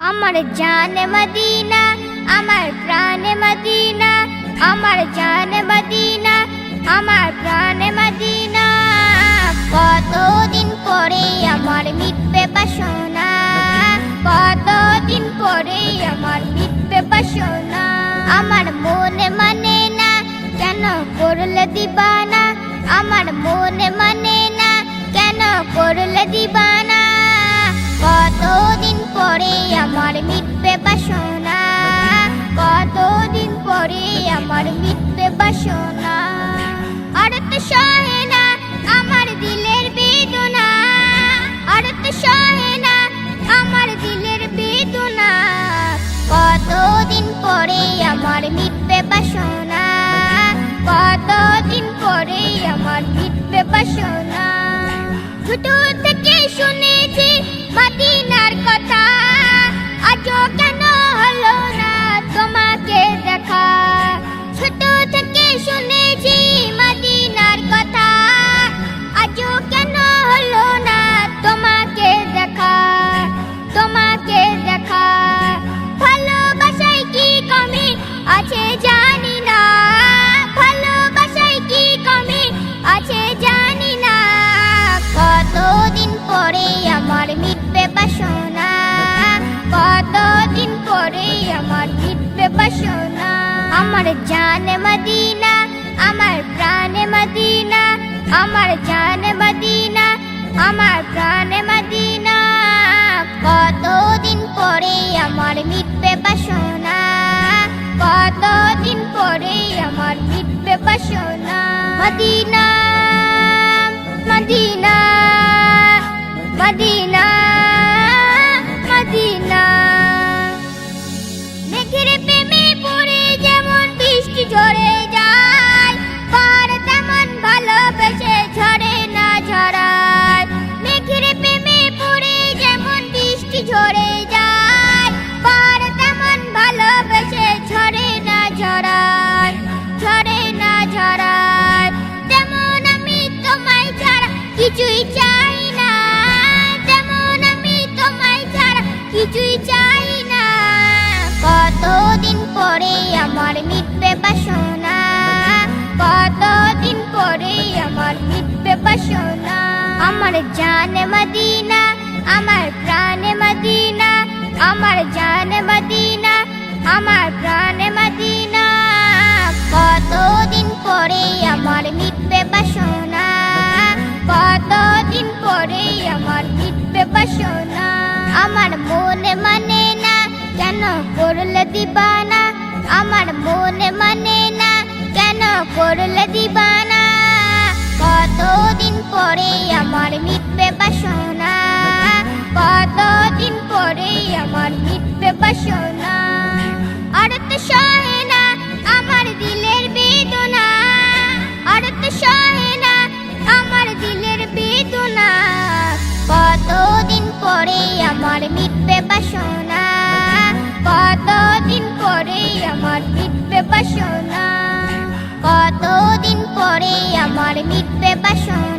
আমার জানে মদিনা, আমার প্রাণে মদিনা, আমার জানে মদিনা, আমার প্রাণে মদিনা। কতদিন পরে আমার মিটবে বাসনা, কতদিন পরে আমার মিটবে বাসনা। আমার মনে মানে না কেন করলে দিবানা, আমার মনে মানে না কেন করলে দিবানা। আমার মিটবে বাসনা। আর তো সহে না আমার দিলের বেদনা। আর তো সহে না আমার দিলের বেদনা। কতদিন পরে আমার মিটবে বাসনা? কতদিন পরে আমার মিটবে বাসনা? ছোট আমার জানে মদিনা, আমার প্রাণে মদিনা, আমার জানে মদিনা, আমার প্রাণে মদিনা। কতদিন পরে আমার মিটবে বাসনা, কতদিন পরে আমার মিটবে বাসনা। মদিনা কিছুই চাই না। কতদিন পরে আমার মিটবে বাসনা? কতদিন পরে আমার মিটবে বাসনা? আমার জানে মদিনা, আমার প্রাণে মদিনা, আমার জানে মদিনা, আমার প্রাণে মদিনা। কতদিন পরে আমার মিটবে বাসনা? কতদিন পরে আমার মিটবে বাসনা? আমার মনে মানে না, কেন করলে দিবানা? আমার মনে মানে না, কেন করলে দিবানা? কতদিন পরে আমার মিটবে বাসনা? কতদিন পরে আমার মিটবে বাসনা? আর তো সহে না আমার দিলের বেদনা। আর তো সহে না আমার দিলের বেদনা। কতদিন পরে আমার আমার মিটবে বাসনা? কতদিন পরে আমার মিটবে বাসনা?